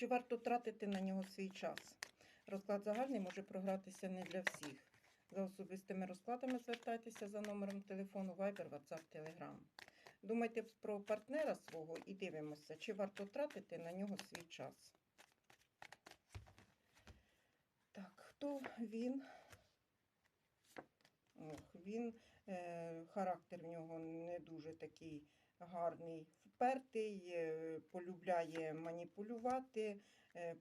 Чи варто тратити на нього свій час? Розклад загальний може програтися не для всіх. За особистими розкладами звертайтеся за номером телефону Viber, WhatsApp, Telegram. Думайте про партнера свого і дивимося, чи варто тратити на нього свій час. Так, хто він? Ох, він, е, характер в нього не дуже такий гарний, впертий, е, полюбляє маніпулювати, е,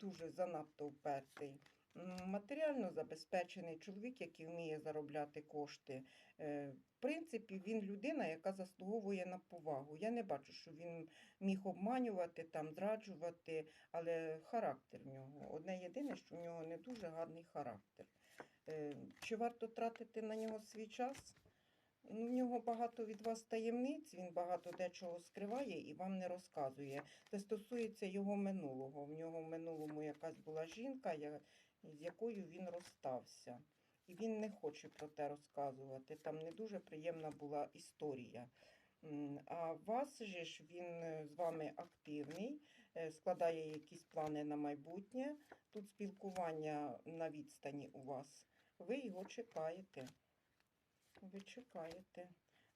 дуже занадто впертий. Матеріально забезпечений чоловік, який вміє заробляти кошти. Е, В принципі, він людина, яка заслуговує на повагу. Я не бачу, що він міг обманювати, там, зраджувати, але характер в нього. Одне єдине, що в нього не дуже гарний характер. Чи варто тратити на нього свій час? Ну, в нього багато від вас таємниць, він багато дечого скриває і вам не розказує. Це стосується його минулого. В нього в минулому якась була жінка, з якою він розстався. І він не хоче про те розказувати. Там не дуже приємна була історія. А вас же ж він е, з вами активний, е, складає якісь плани на майбутнє. Тут спілкування на відстані у вас. Ви його чекаєте. Ви чекаєте.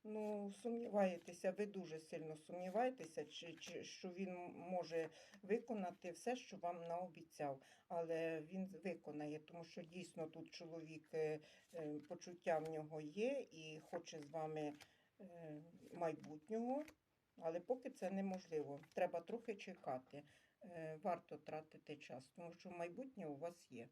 Ну, сумніваєтеся, ви дуже сильно сумніваєтеся, чи, чи, що він може виконати все, що вам наобіцяв. Але він виконає, тому що дійсно тут чоловік е, е, почуття в нього є і хоче з вами е, майбутнього. Але поки це неможливо. Треба трохи чекати. Варто тратити час, тому що майбутнє у вас є.